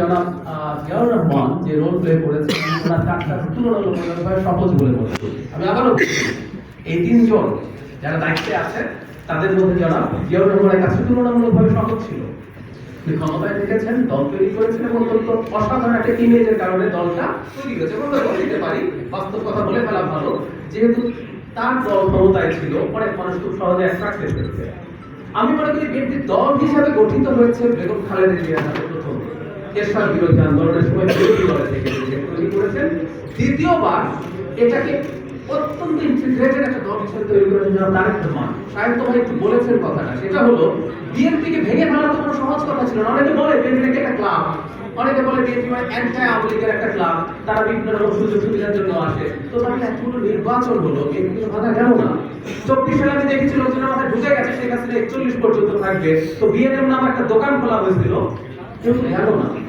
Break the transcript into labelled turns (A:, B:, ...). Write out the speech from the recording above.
A: জনাব জিয়াউর রহমান যে role play করেছেন ওনার কাজটা সহজ বলে মনে করি। আমি আবারও এই তিনজন যারা দায়িত্বে তাদের মধ্যে জনাব জিয়াউর রহমানের কাছে সহজ ছিল। তিনি ক্ষমতায় দল তৈরি করেছেন এবং অত্যন্ত অসাধারণ একটা ইমেজের কারণে দলটা তৈরি আমরা বলতে পারি, বাস্তব কথা বলে ফেলা ভালো, যেহেতু তার দল ক্ষমতায় ছিল, অনেক মানুষ খুব সহজে হয়েছে আমি মনে করি বিএনপি দল হিসাবে গঠিত হয়েছে বেগম খালেদা প্রথম বিরোধী আন্দোলনের সময় বিরোধী দলে থেকে তৈরি করেছেন, দ্বিতীয়বার এটাকে অত্যন্ত ইন্টিগ্রেটেড একটা দল হিসেবে তৈরি করেছেন যারা তারেক রহমান। সাহেব তো ভাই একটু বলেছেন কথাটা, সেটা হলো, বিএনপিকে ভেঙে ফেলা তো কোনো সহজ কথা ছিল না। অনেকে বলে বিএনপি একটা ক্লাব? অনেকে বলে বিএনপি মানে অ্যান্টাই আওয়ামী লীগের একটা ক্লাব। তারা বিভিন্ন রকম সুযোগ সুবিধার জন্য আসে। তো তাহলে এতগুলো নির্বাচন হলো, বিএনপি বাধা গেল না। চব্বিশ সালে আমি দেখেছি লোকজনের মাথায় ঢুকে গেছে, সেই কাছে একচল্লিশ পর্যন্ত থাকবে। তো বিএনএম নামে একটা দোকান খোলা হয়েছিল। কেউ গেল না।